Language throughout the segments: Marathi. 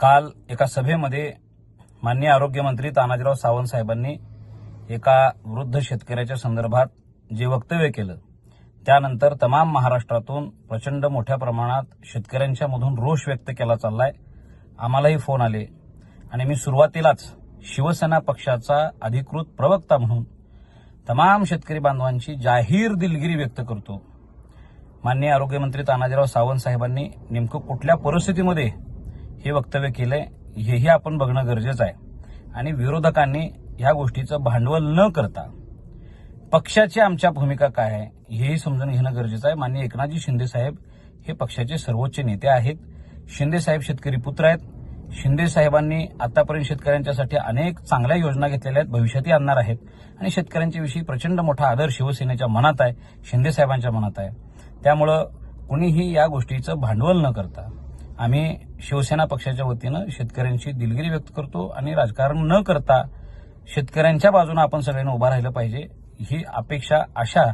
काल एका सभेमध्ये माननीय आरोग्यमंत्री तानाजीराव सावंत साहेबांनी एका वृद्ध शेतकऱ्याच्या संदर्भात जे वक्तव्य केलं त्यानंतर तमाम महाराष्ट्रातून प्रचंड मोठ्या प्रमाणात शेतकऱ्यांच्या मधून रोष व्यक्त केला चाललाय. आम्हालाही फोन आले. आणि मी सुरुवातीलाच शिवसेना पक्षाचा अधिकृत प्रवक्ता म्हणून तमाम शेतकरी बांधवांची जाहीर दिलगिरी व्यक्त करतो. माननीय आरोग्यमंत्री तानाजीराव सावंत साहेबांनी नेमकं कुठल्या परिस्थितीमध्ये हे वक्तव्य केलंय हेही आपण बघणं गरजेचं आहे. आणि विरोधकांनी ह्या गोष्टीचं भांडवल न करता पक्षाची आमच्या भूमिका काय आहे हेही समजून घेणं गरजेचं आहे. माननीय एकनाथजी शिंदे साहेब हे पक्षाचे सर्वोच्च नेते आहेत. शिंदे साहेब शेतकरी पुत्र आहेत. शिंदे साहेबांनी आतापर्यंत शेतकऱ्यांच्यासाठी अनेक चांगल्या योजना घेतलेल्या आहेत भविष्यातही आणणार आहेत. आणि शेतकऱ्यांच्या विषयी प्रचंड मोठा आदर शिवसेनेच्या मनात आहे शिंदे साहेबांच्या मनात आहे. त्यामुळं कुणीही या गोष्टीचं भांडवल न करता आम्ही शिवसेना पक्षाच्या वतीनं शेतकऱ्यांची दिलगिरी व्यक्त करतो आणि राजकारण न करता शेतकऱ्यांच्या बाजूने आपण सगळ्यांनी उभा राहिलं पाहिजे ही अपेक्षा आशा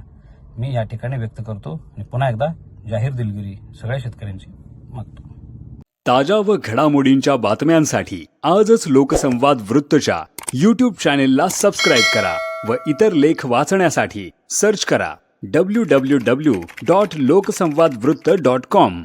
मी या ठिकाणी व्यक्त करतो. आणि पुन्हा एकदा जाहीर दिलगिरी सगळ्या शेतकऱ्यांची मागतो. ताज्या व घडामोडींच्या बातम्यांसाठी आजच लोकसंवाद वृत्तच्या यूट्यूब चॅनेलला सबस्क्राईब करा व इतर लेख वाचण्यासाठी सर्च करा W W W dot Loksamvad Vrutta dot com